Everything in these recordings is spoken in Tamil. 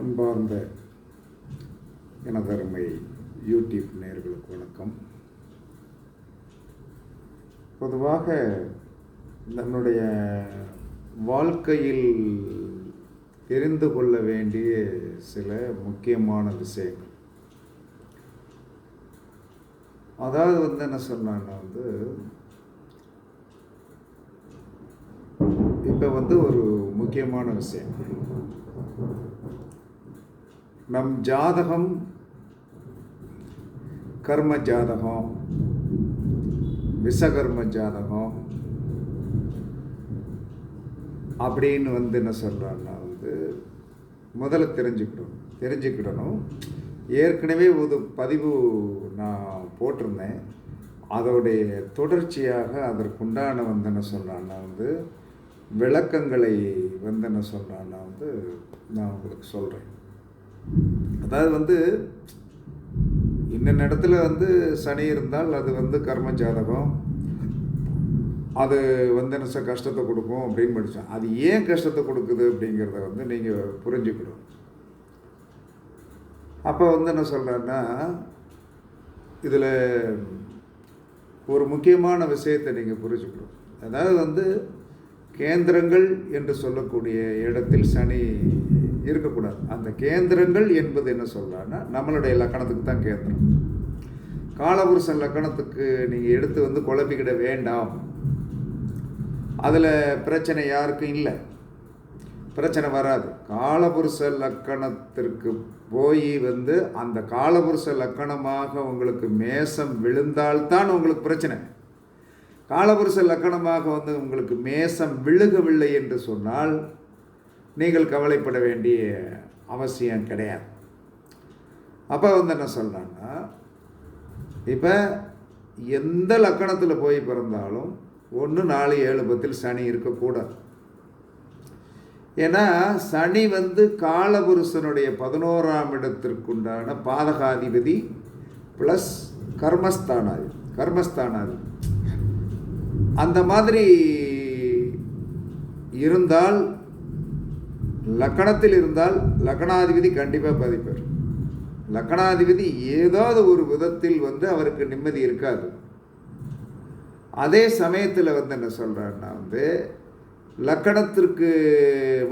அன்பார்ந்த எனதருமை யூடியூப் நேர்களுக்கு வணக்கம். பொதுவாக நம்முடைய வாழ்க்கையில் தெரிந்து கொள்ள வேண்டிய சில முக்கியமான விஷயங்கள். அதாவது வந்து என்ன சொன்னான்னா வந்து இப்போ வந்து ஒரு முக்கியமான விஷயம். நம் ஜாதகம் கர்ம ஜாதகம் விசகர்ம ஜாதகம் அப்படின்னு வந்து என்ன சொல்கிறான்னா வந்து முதல்ல தெரிஞ்சுக்கிடணும் தெரிஞ்சுக்கிடணும். ஏற்கனவே ஒரு பதிவு நான் போட்டிருந்தேன். அதோடைய தொடர்ச்சியாக அதற்குண்டான வந்து என்ன சொல்கிறான்னா வந்து விளக்கங்களை வந்து என்ன சொல்கிறான்னா வந்து நான் உங்களுக்கு சொல்கிறேன் அதாவது வந்து இன்ன இடத்துல வந்து சனி இருந்தால் அது வந்து கர்ம ஜாதகம் அது வந்து என்ன சார் கஷ்டத்தை கொடுக்கும் அப்படின்னு படித்தேன் அது ஏன் கஷ்டத்தை கொடுக்குது அப்படிங்கிறத வந்து நீங்கள் புரிஞ்சுக்கணும். அப்போ வந்து என்ன சொல்கிறேன்னா இதில் ஒரு முக்கியமான விஷயத்தை நீங்கள் புரிஞ்சுக்கணும். அதாவது வந்து கேந்திரங்கள் என்று சொல்லக்கூடிய இடத்தில் சனி இருக்கக்கூடாது. அந்த கேந்திரங்கள் என்பது என்ன சொல்லலான்னா நம்மளுடைய லக்கணத்துக்கு தான் கேந்திரம். காலபுருஷன் லக்கணத்துக்கு நீங்கள் எடுத்து வந்து குழப்பிக்கிட வேண்டாம். அதில் பிரச்சனை யாருக்கும் இல்லை. பிரச்சனை வராது. காலபுருஷ லக்கணத்திற்கு போய் வந்து அந்த காலபுருஷ லக்கணமாக உங்களுக்கு மேசம் விழுந்தால்தான் உங்களுக்கு பிரச்சனை. காலபுருஷ லக்கணமாக வந்து உங்களுக்கு மேசம் விழுகவில்லை என்று சொன்னால் நீங்கள் கவலைப்பட வேண்டிய அவசியம் கிடையாது. அப்போ வந்து என்ன சொல்கிறாங்கன்னா இப்போ எந்த லக்கணத்தில் போய் பிறந்தாலும் ஒன்று நாலு ஏழு பத்தில் சனி இருக்கக்கூடாது. ஏன்னா சனி வந்து காலபுருஷனுடைய பதினோராம் இடத்திற்குண்டான பாதகாதிபதி ப்ளஸ் கர்மஸ்தானாதி கர்மஸ்தானாதி அந்த மாதிரி இருந்தால் லக்கணத்தில் இருந்தால் லக்கணாதிபதி கண்டிப்பாக பாதிப்பார். லக்கணாதிபதி ஏதாவது ஒரு விதத்தில் வந்து அவருக்கு நிம்மதி இருக்காது. அதே சமயத்தில் வந்து என்ன சொல்கிறாருன்னா வந்து லக்கணத்திற்கு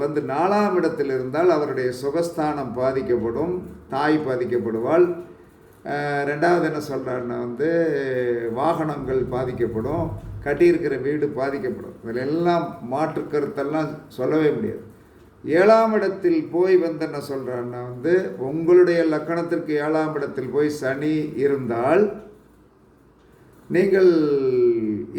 வந்து நாலாம் இடத்தில் இருந்தால் அவருடைய சுகஸ்தானம் பாதிக்கப்படும் தாய் பாதிக்கப்படுவாள். ரெண்டாவது என்ன சொல்கிறாருன்னா வந்து வாகனங்கள் பாதிக்கப்படும் கட்டியிருக்கிற வீடு பாதிக்கப்படும். இதில் எல்லாம் மாற்று கருத்தெல்லாம் சொல்லவே முடியாது. ஏழாம் இடத்தில் போய் வந்து என்ன சொல்கிறான்னா வந்து உங்களுடைய லக்கணத்திற்கு ஏழாம் இடத்தில் போய் சனி இருந்தால் நீங்கள்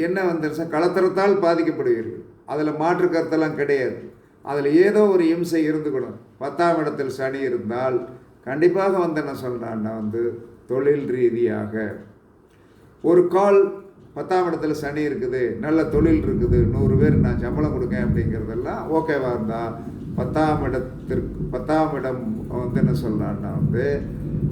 என்ன வந்துருச்சா கலத்திரத்தால் பாதிக்கப்படுவீர்கள். அதில் மாற்று கருத்தெல்லாம் கிடையாது. அதில் ஏதோ ஒரு இம்சை இருந்துக்கணும். பத்தாம் இடத்தில் சனி இருந்தால் கண்டிப்பாக வந்து என்ன சொல்கிறான்னா வந்து தொழில் ரீதியாக. ஒரு கால் பத்தாம் இடத்துல சனி இருக்குது நல்ல தொழில் இருக்குது நூறு பேர் நான் சம்பளம் கொடுக்கேன் அப்படிங்கிறதெல்லாம் ஓகேவாக இருந்தால் பத்தாம் இடத்திற்கு பத்தாம் இடம் வந்து என்ன சொல்லலான்னா வந்து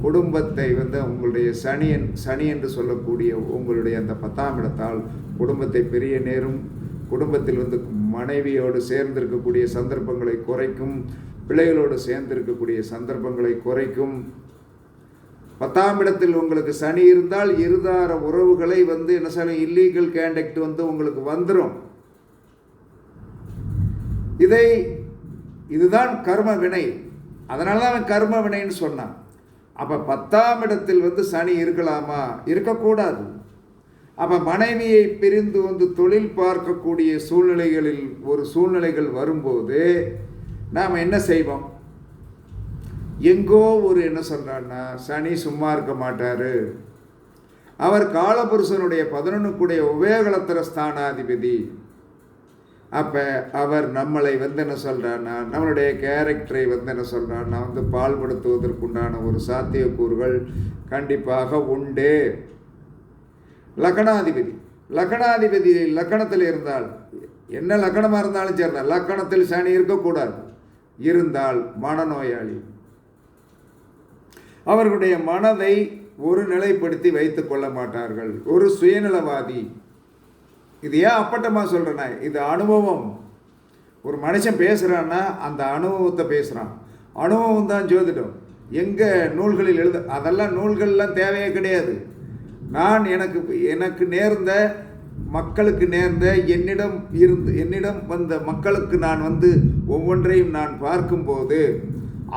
குடும்பத்தை வந்து உங்களுடைய சனியன் சனி என்று சொல்லக்கூடிய உங்களுடைய அந்த பத்தாம் இடத்தால் குடும்பத்தை பெரிய நேரும் குடும்பத்தில் வந்து மனைவியோடு சேர்ந்திருக்கக்கூடிய சந்தர்ப்பங்களை குறைக்கும் பிள்ளைகளோடு சேர்ந்திருக்கக்கூடிய சந்தர்ப்பங்களை குறைக்கும். பத்தாம் இடத்தில் உங்களுக்கு சனி இருந்தால் இருதார உறவுகளை வந்து என்ன சொல்ல இல்லீகல் கேண்டக்ட் வந்து உங்களுக்கு வந்துடும் இதை இதுதான் கர்ம வினை அதனால தான் அவன் கர்ம வினைன்னு சொன்னான். அப்போ பத்தாம் இடத்தில் வந்து சனி இருக்கலாமா? இருக்கக்கூடாது. அப்போ மனைவியை பிரிந்து வந்து தொழில் பார்க்கக்கூடிய சூழ்நிலைகளில் ஒரு சூழ்நிலைகள் வரும்போது நாம் என்ன செய்வோம்? எங்கோ ஒரு என்ன சொல்கிறான்னா சனி சும்மா இருக்க மாட்டார். அவர் காலபுருஷனுடைய பதினொன்றுக்குடைய உபயோகலத்திர ஸ்தானாதிபதி. அப்போ அவர் நம்மளை வந்து என்ன சொல்கிறான்னா நம்மளுடைய கேரக்டரை வந்து என்ன சொல்கிறான்னா வந்து பால்படுத்துவதற்குண்டான ஒரு சாத்தியக்கூறுகள் கண்டிப்பாக உண்டு. லக்கணாதிபதி. லக்கணாதிபதி லக்கணத்தில் இருந்தால் என்ன லக்கணமாக இருந்தாலும் சரிதான். லக்கணத்தில் சனி இருக்கக்கூடாது. இருந்தால் மனநோயாளி. அவர்களுடைய மனதை ஒரு நிலைப்படுத்தி வைத்து கொள்ள மாட்டார்கள். ஒரு சுயநலவாதி. இது ஏன் அப்பட்டமாக சொல்கிறேன்னா இது அனுபவம். ஒரு மனுஷன் பேசுகிறான்னா அந்த அனுபவத்தை பேசுகிறான் அனுபவம் தான் ஜோதிடம். எங்கே நூல்களில் எழுத அதெல்லாம் நூல்கள்லாம் தேவையே கிடையாது. நான் எனக்கு எனக்கு நேர்ந்த மக்களுக்கு நேர்ந்த என்னிடம் இருந்து என்னிடம் வந்த மக்களுக்கு நான் வந்து ஒவ்வொன்றையும் நான் பார்க்கும்போது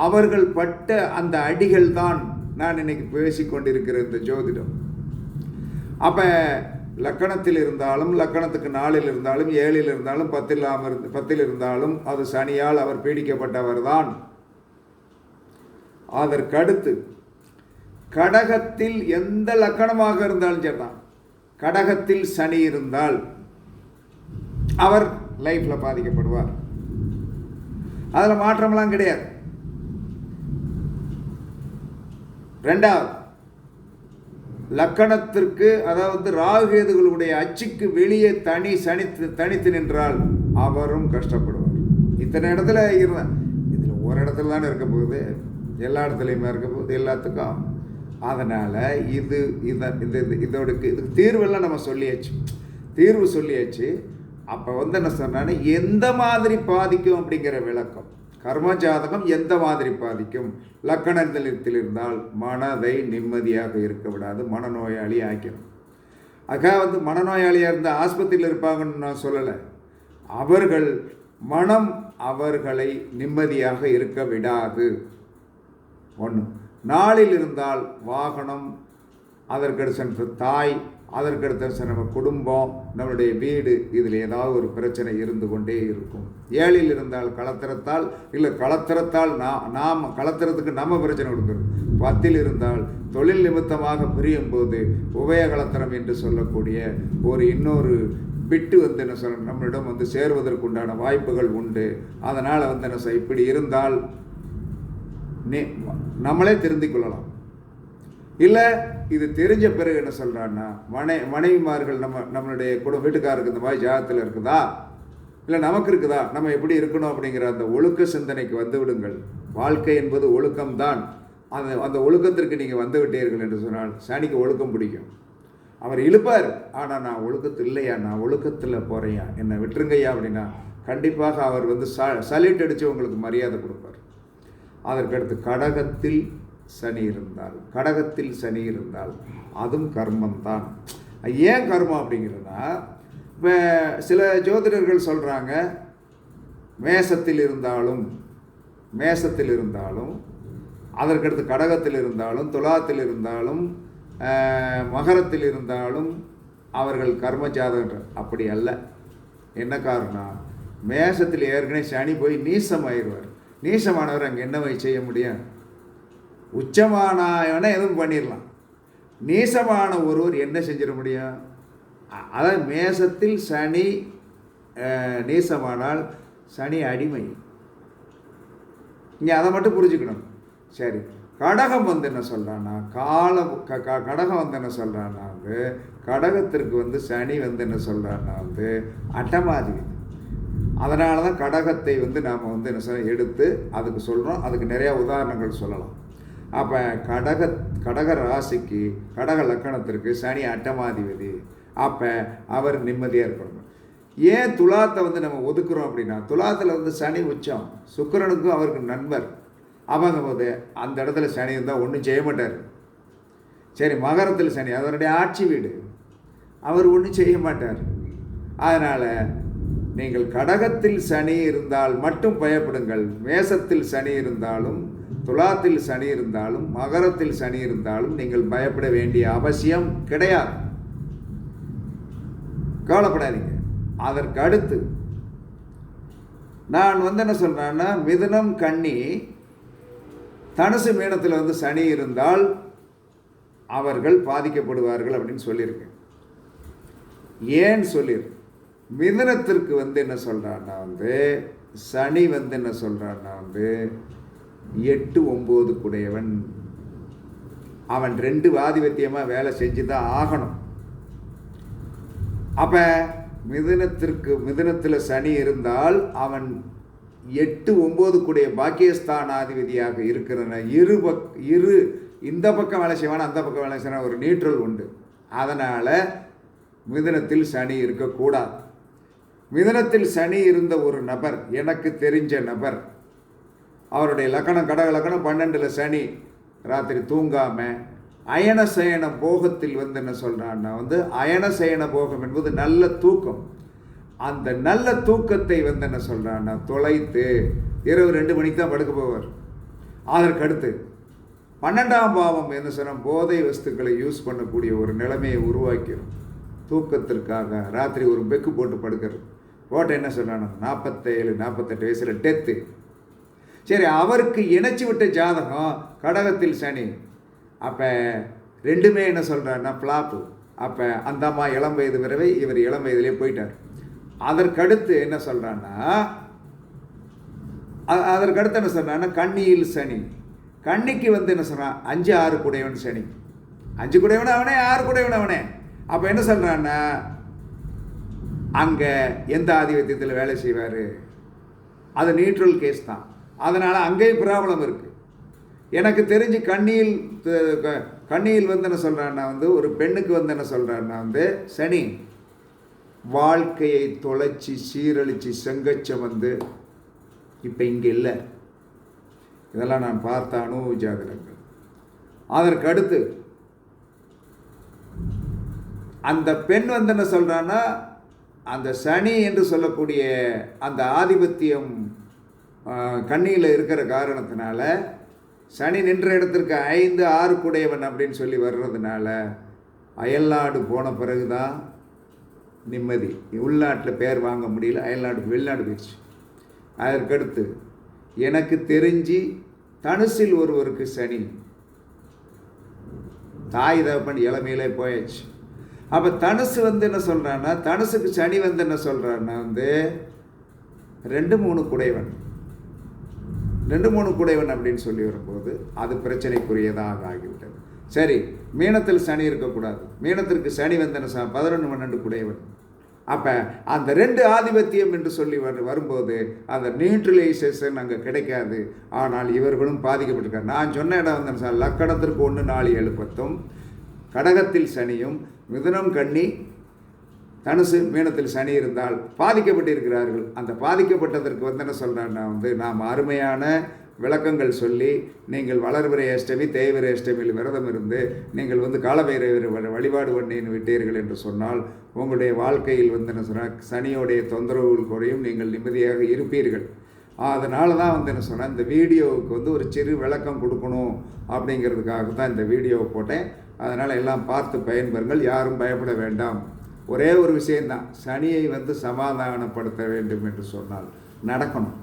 அவர்கள் பட்ட அந்த அடிகள் தான் நான் இன்னைக்கு பேசிக்கொண்டிருக்கிற இந்த ஜோதிடம். அப்போ லக்கணத்தில் இருந்தாலும் லக்கணத்துக்கு நாளில் இருந்தாலும் ஏழில் இருந்தாலும் பத்தில் இருந்து பத்தில் இருந்தாலும் அது சனியால் அவர் பீடிக்கப்பட்டவர் தான் அதற்கடுத்து கடகத்தில் எந்த லக்கணமாக இருந்தாலும் சரிதான். கடகத்தில் சனி இருந்தால் அவர் லைஃப்பில் பாதிக்கப்படுவார். அதில் மாற்றமெல்லாம் கிடையாது. ரெண்டாவது லக்கணத்திற்கு அதாவது ராகுகேதுகளுடைய அச்சுக்கு வெளியே தனி சனித்து தனித்து நின்றால் அவரும் கஷ்டப்படுவார். இத்தனை இடத்துல இருந்த இதில் ஒரு இடத்துல தானே இருக்க போகுது. எல்லா இடத்துலையுமே இருக்க போகுது எல்லாத்துக்கும். அதனால் இது இதை இந்த இதோட இதுக்கு தீர்வெல்லாம் நம்ம சொல்லியாச்சு. தீர்வு சொல்லியாச்சு. அப்போ வந்து என்ன சொன்னான்னு எந்த மாதிரி பாதிக்கும் அப்படிங்கிற விளக்கம். கர்ம ஜாதகம் எந்த மாதிரி பாதிக்கும்? லக்கணத்தில் இருந்தால் மனதை நிம்மதியாக இருக்க விடாது மனநோயாளி ஆக்கிடும் ஆக வந்து மனநோயாளியாக இருந்தால் ஆஸ்பத்திரியில் இருப்பாங்கன்னு நான் சொல்லலை. அவர்கள் மனம் அவர்களை நிம்மதியாக இருக்க விடாது. ஒன்று நாளில் இருந்தால் வாகனம் அதற்கடுத்த தாய் அதற்கடுத்த நம்ம குடும்பம் நம்மளுடைய வீடு இதில் ஏதாவது ஒரு பிரச்சனை இருந்து கொண்டே இருக்கும். ஏழில் இருந்தால் கலத்திரத்தால் இல்லை கலத்திரத்தால் நான் நாம் கலத்திரத்துக்கு நம்ம பிரச்சனை கொடுக்குறது. பத்தில் இருந்தால் தொழில் நிமித்தமாக பிரியும் போது உபய கலத்திரம் என்று சொல்லக்கூடிய ஒரு இன்னொரு விட்டு வந்து என்ன சொல்ல நம்மளிடம் வந்து சேருவதற்குண்டான வாய்ப்புகள் உண்டு. அதனால் வந்து என்ன இப்படி இருந்தால் நம்மளே திருந்திக் கொள்ளலாம். இல்லை இது தெரிஞ்ச பிறகு என்ன சொல்கிறான்னா மனை மனைவிமார்கள் நம்ம நம்மளுடைய குடும்ப வீட்டுக்காருக்கு இந்த மாதிரி ஜாதத்தில் இருக்குதா? இல்லை நமக்கு இருக்குதா? நம்ம எப்படி இருக்கணும் அப்படிங்கிற அந்த ஒழுக்க சிந்தனைக்கு வந்து விடுங்கள். வாழ்க்கை என்பது ஒழுக்கம்தான். அந்த அந்த ஒழுக்கத்திற்கு நீங்கள் வந்து விட்டீர்கள் என்று சொன்னால் சனிக்கு ஒழுக்கம் பிடிக்கும். அவர் இழுப்பார். ஆனால் நான் ஒழுக்கத்தில் இல்லையா? நான் ஒழுக்கத்தில் போகிறேயா என்னை விட்டுருங்கய்யா அப்படின்னா கண்டிப்பாக அவர் வந்து ச சல்யூட் அடித்து உங்களுக்கு மரியாதை கொடுப்பார். அதற்கடுத்து கடகத்தில் சனி இருந்தால் கடகத்தில் சனி இருந்தால் அதுவும் கர்மம்தான் ஏன் கர்மம் அப்படிங்கிறதுனா இப்போ சில ஜோதிடர்கள் சொல்கிறாங்க மேசத்தில் இருந்தாலும் மேசத்தில் இருந்தாலும் அதற்கடுத்து கடகத்தில் இருந்தாலும் துலாத்தில் இருந்தாலும் மகரத்தில் இருந்தாலும் அவர்கள் கர்ம ஜாதகர் அப்படி அல்ல. என்ன காரணம் மேசத்தில் ஏற்கனவே சனி போய் நீசம் ஆயிடுவார் நீசமானவர் அங்கே என்ன செய்ய முடியும்? உச்சமானவனை எதுவும் பண்ணிடலாம் நீசமான ஒருவர் என்ன செஞ்சிட முடியும்? அதாவது மேசத்தில் சனி நீசமானால் சனி அடிமை. இங்கே அதை மட்டும் புரிஞ்சுக்கணும். சரி. கடகம் வந்து என்ன சொல்கிறான்னா காலம் க க கடகம் வந்து என்ன சொல்கிறான்னா வந்து கடகத்திற்கு வந்து சனி வந்து என்ன சொல்கிறான்னா வந்து அட்டமாதி. அதனால தான் கடகத்தை வந்து நாம் வந்து என்ன சொல்ல எடுத்து அதுக்கு சொல்கிறோம் அதுக்கு நிறையா உதாரணங்கள் சொல்லலாம். அப்போ கடக கடக ராசிக்கு கடக லக்கணத்திற்கு சனி அட்டமாதிபதி. அப்போ அவர் நிம்மதியாக இருக்கணும். ஏன் துலாத்தை வந்து நம்ம ஒதுக்குறோம் அப்படின்னா துலாத்தில் வந்து சனி உச்சம் சுக்கரனுக்கும் அவருக்கு நண்பர். அவங்க போது அந்த இடத்துல சனி இருந்தால் ஒன்றும் செய்ய மாட்டார். சரி மகரத்தில் சனி அதனுடைய ஆட்சி வீடு. அவர் ஒன்றும் செய்ய மாட்டார். அதனால் நீங்கள் கடகத்தில் சனி இருந்தால் மட்டும் பயப்படுங்கள் மேசத்தில் சனி இருந்தாலும் துலாத்தில் சனி இருந்தாலும் மகரத்தில் சனி இருந்தாலும் நீங்கள் பயப்பட வேண்டிய அவசியம் கிடையாது. கவலைப்படாதீங்க. அதற்கு அடுத்து நான் வந்து என்ன சொல்கிறேன்னா மிதுனம் கண்ணி தனுசு மீனத்தில் வந்து சனி இருந்தால் அவர்கள் பாதிக்கப்படுவார்கள் அப்படின்னு சொல்லியிருக்கேன். ஏன் சொல்லியிருக்கேன் மிதனத்திற்கு வந்து என்ன சொல்கிறான்னா வந்து சனி வந்து என்ன சொல்கிறான்னா வந்து எட்டு ஒம்பது குடையவன். அவன் ரெண்டு ஆதிபத்தியமாக வேலை செஞ்சு தான் ஆகணும். அப்போ மிதனத்திற்கு மிதனத்தில் சனி இருந்தால் அவன் எட்டு ஒம்பது கூடிய பாக்கியஸ்தானாதிபதியாக இருக்கிறன. இரு பக் இரு இந்த பக்கம் வேலை செய்வான் அந்த பக்கம் வேலை செய்வான் ஒரு நியூட்ரல் உண்டு. அதனால் மிதனத்தில் சனி இருக்கக்கூடாது. மிதனத்தில் சனி இருந்த ஒரு நபர் எனக்கு தெரிஞ்ச நபர் அவருடைய லக்கணம் கடக லக்கணம் பன்னெண்டில் சனி ராத்திரி தூங்காமல் அயன சயன போகத்தில் வந்து என்ன சொல்கிறான்னா வந்து அயன சயன போகம் என்பது நல்ல தூக்கம். அந்த நல்ல தூக்கத்தை வந்து என்ன சொல்கிறான்னா தொலைத்து இரவு ரெண்டு மணிக்கு தான் படுக்க போவார். அதற்கடுத்து பன்னெண்டாம் பாவம் என்ன சொன்ன போதை வஸ்துக்களை யூஸ் பண்ணக்கூடிய ஒரு நிலைமையை உருவாக்கிடும் தூக்கத்திற்காக ராத்திரி ஒரு பெக்கு போட்டு படுக்கிறது. போட்டு என்ன சொன்னானோ நாற்பத்தேழு நாற்பத்தெட்டு வயசில் டெத்து சரி அவருக்கு இணைச்சி விட்ட ஜாதகம் கடகத்தில் சனி. அப்போ ரெண்டுமே என்ன சொல்கிறாருன்னா ஃப்ளாப்பு அப்போ அந்த அம்மா இளம் வயது விரவை இவர் இளம் வயதிலே போயிட்டார். அதற்கடுத்து என்ன சொல்கிறான்னா அதற்கடுத்து என்ன சொல்கிறான்னா கண்ணியில் சனி. கன்னிக்கு வந்து என்ன சொல்கிறான் அஞ்சு ஆறு குடையவன் சனி. அஞ்சு குடையவன் அவனே ஆறு குடையவன் அவனே. அப்போ என்ன சொல்கிறான்னா அங்கே எந்த ஆதிபத்தியத்தில் வேலை செய்வார்? அது நியூட்ரல் கேஸ் தான். அதனால் அங்கேயும் ப்ராப்ளம் இருக்குது எனக்கு தெரிஞ்சு கண்ணியில் கண்ணியில் வந்து என்ன சொல்கிறான்னா வந்து ஒரு பெண்ணுக்கு வந்து என்ன சொல்கிறான்னா வந்து சனி வாழ்க்கையை தொலைச்சி சீரழித்து செங்கச்சம் வந்து இப்போ இங்கே இல்லை. இதெல்லாம் நான் பார்த்த அனுபவ ஜாதகங்கள். அதற்கு அடுத்து அந்த பெண் வந்து என்ன சொல்கிறான்னா அந்த சனி என்று சொல்லக்கூடிய அந்த ஆதிபத்தியம் கண்ணியில் இருக்கிற காரணத்தினால சனி நின்ற இடத்திற்கு ஐந்து ஆறு குடையவன் அப்படின்னு சொல்லி வர்றதுனால அயல்நாடு போன பிறகு தான் நிம்மதி. உள்நாட்டில் பேர் வாங்க முடியல அயல்நாடு வெளிநாடு போயிடுச்சு. அதற்கடுத்து எனக்கு தெரிஞ்சு தனுசில் ஒருவருக்கு சனி. தாய் தகப்பன் இளமையிலே போயாச்சு. அப்போ தனுசு வந்து என்ன சொல்கிறான்னா தனுசுக்கு சனி வந்து என்ன சொல்கிறான்னா வந்து ரெண்டு மூணு குடைவன் ரெண்டு மூணு குடைவன் அப்படின்னு சொல்லி வரும்போது அது பிரச்சனைக்குரியதாக ஆகிவிட்டது. சரி மீனத்தில் சனி இருக்கக்கூடாது. மீனத்திற்கு சனி வந்தன ச- பதினொன்று பன்னெண்டு குடைவன். அப்போ அந்த ரெண்டு ஆதிபத்தியம் என்று சொல்லி வரு வரும்போது அந்த நியூட்ரலைசேஷன் அங்கே கிடைக்காது. ஆனால் இவர்களும் பாதிக்கப்பட்டிருக்கார் நான் சொன்ன இடம் வந்து சார் லக்கணத்திற்கு ஒன்று நாலு எழுப்பத்தும் கடகத்தில் சனியும் மிதுனம் கண்ணி தனுசு மீனத்தில் சனி இருந்தால் பாதிக்கப்பட்டிருக்கிறார்கள். அந்த பாதிக்கப்பட்டதற்கு வந்து என்ன சொல்கிறேன்னா வந்து நாம் அருமையான விளக்கங்கள் சொல்லி நீங்கள் வளர்பிறை அஷ்டமி தேய்விரை அஷ்டமியில் விரதம் இருந்து நீங்கள் வந்து காலபைரவர் வழிபாடு பண்ணின்னு விட்டீர்கள் என்று சொன்னால் உங்களுடைய வாழ்க்கையில் வந்து என்ன சொன்னால் சனியோடைய தொந்தரவுகள் குறையும் நீங்கள் நிம்மதியாக இருப்பீர்கள். அதனால தான் வந்து என்ன சொன்னால் இந்த வீடியோவுக்கு வந்து ஒரு சிறு விளக்கம் கொடுக்கணும் அப்படிங்கிறதுக்காக தான் இந்த வீடியோவை போட்டேன். அதனால் எல்லாம் பார்த்து பயன்பெறுங்கள் யாரும் பயப்பட வேண்டாம். ஒரே ஒரு விஷயந்தான் சனியை வந்து சமாதானப்படுத்த வேண்டும் என்று சொன்னால் நடக்கணும்.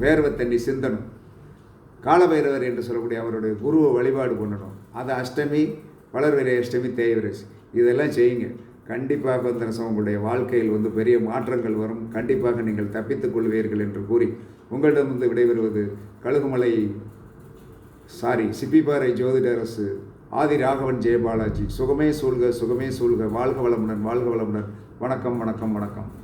வேர்வை தண்ணி சிந்தணும். காலபைரவர் என்று சொல்லக்கூடிய அவருடைய குருவை வழிபாடு பண்ணணும். அது அஷ்டமி வளர்விரை அஷ்டமி தேய்விரசி. இதெல்லாம் செய்யுங்க. கண்டிப்பாக வந்து உங்களுடைய வாழ்க்கையில் வந்து பெரிய மாற்றங்கள் வரும். கண்டிப்பாக நீங்கள் தப்பித்துக் கொள்வீர்கள் என்று கூறி உங்களிடமிருந்து விடைபெறுவது கழுகுமலை சாரி சிப்பிப்பாறை ஜோதிடரசு ஆதி ராகவன் ஜெயபாலாஜி. சுகமே சூழ்க சுகமே சூழ்க. வாழ்க வளமுடன் வாழ்க வளமுடன். வணக்கம் வணக்கம் வணக்கம்.